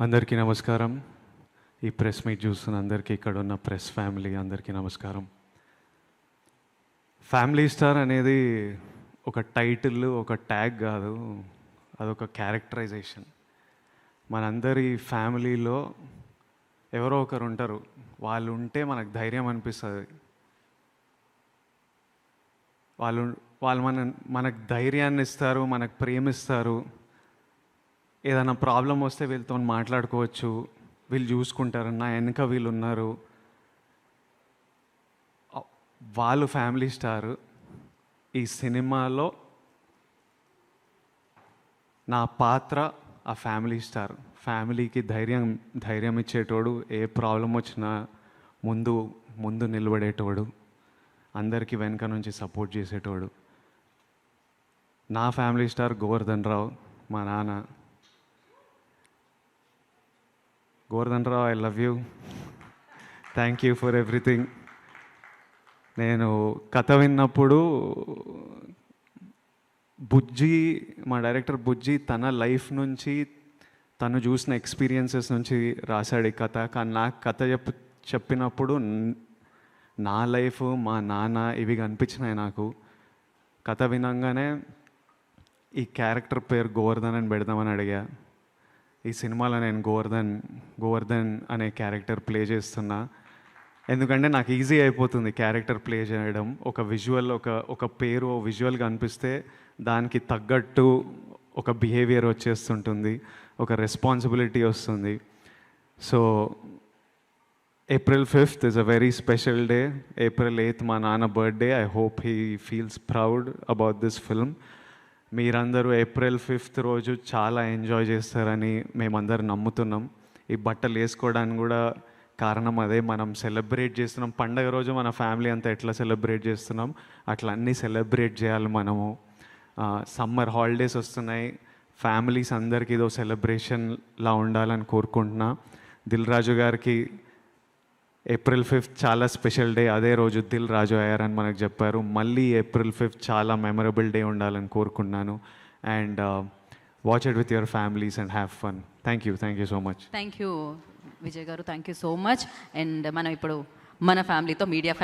అందరికీ నమస్కారం. ఈ ప్రెస్ మీట్ చూస్తున్న అందరికీ ఇక్కడ ఉన్న ప్రెస్ ఫ్యామిలీ అందరికీ నమస్కారం. ఫ్యామిలీ స్టార్ అనేది ఒక టైటిల్ ఒక ట్యాగ్ కాదు అదొక క్యారెక్టరైజేషన్. మనందరి ఫ్యామిలీలో ఎవరో ఒకరు ఉంటారు. వాళ్ళు ఉంటే మనకు ధైర్యం అనిపిస్తుంది. వాళ్ళు వాళ్ళు మన మనకు ధైర్యాన్ని ఇస్తారు మనకు ప్రేమిస్తారు. ఏదైనా ప్రాబ్లం వస్తే వీళ్ళతో మాట్లాడుకోవచ్చు. వీళ్ళు చూసుకుంటారు నా వెనుక వీళ్ళు ఉన్నారు. వాళ్ళు ఫ్యామిలీ స్టార్. ఈ సినిమాలో నా పాత్ర ఆ ఫ్యామిలీ స్టార్. ఫ్యామిలీకి ధైర్యం ధైర్యం ఇచ్చేటోడు ఏ ప్రాబ్లం వచ్చినా ముందు ముందు నిలబడేటోడు అందరికీ వెనక నుంచి సపోర్ట్ చేసేటోడు. నా ఫ్యామిలీ స్టార్ గోవర్ధన్ రావు మా నాన్న. Govardhan Rao I love you thank you for everything నేను కథ విన్నప్పుడు బుజ్జి మా డైరెక్టర్ బుజ్జి తన లైఫ్ నుంచి తను చూసిన ఎక్స్పీరియన్సెస్ నుంచి రాశాడు ఈ కథ. కానీ నాకు కథ చెప్ చెప్పినప్పుడు నా లైఫ్ మా నాన్న ఇవి కనిపించినాయి నాకు. కథ వినంగానే ఈ క్యారెక్టర్ పేరు గోవర్ధన్ అని పెడదామని అడిగా. ఈ సినిమాలో నేను గోవర్ధన్ గోవర్ధన్ అనే క్యారెక్టర్ ప్లే చేస్తున్నా. ఎందుకంటే నాకు ఈజీ అయిపోతుంది క్యారెక్టర్ ప్లే చేయడం. ఒక విజువల్ ఒక ఒక పేరు విజువల్ కనిపిస్తే దానికి తగ్గట్టు ఒక బిహేవియర్ వచ్చేస్తుంటుంది ఒక రెస్పాన్సిబిలిటీ వస్తుంది. So April fifth is a very special day April eighth మా నాన్న birthday I hope he feels proud about this film మీరందరూ ఏప్రిల్ ఫిఫ్త్ రోజు చాలా ఎంజాయ్ చేస్తారని మేమందరూ నమ్ముతున్నాం. ఈ బట్టలు వేసుకోవడానికి కూడా కారణం అదే మనం సెలబ్రేట్ చేస్తున్నాం. పండగ రోజు మన ఫ్యామిలీ అంతా ఎట్లా సెలబ్రేట్ చేస్తున్నాం? అట్లా అన్నీ సెలబ్రేట్ చేయాలి మనము. సమ్మర్ హాలిడేస్ వస్తున్నాయి. ఫ్యామిలీస్ అందరికీ ఇదో సెలబ్రేషన్లా ఉండాలని కోరుకుంటున్నా. దిల్ రాజు గారికి ఏప్రిల్ ఫిఫ్త్ చాలా స్పెషల్ డే అదే రోజు దిల్ రాజు అయ్యారని మనకు చెప్పారు. మళ్ళీ ఏప్రిల్ ఫిఫ్త్ చాలా మెమరబుల్ డే ఉండాలని కోరుకున్నాను and watch it with your families and have fun thank you thank you so much thank you Vijay garu. Thank you so much and మనం ఇప్పుడు మన ఫ్యామిలీతో మీడియా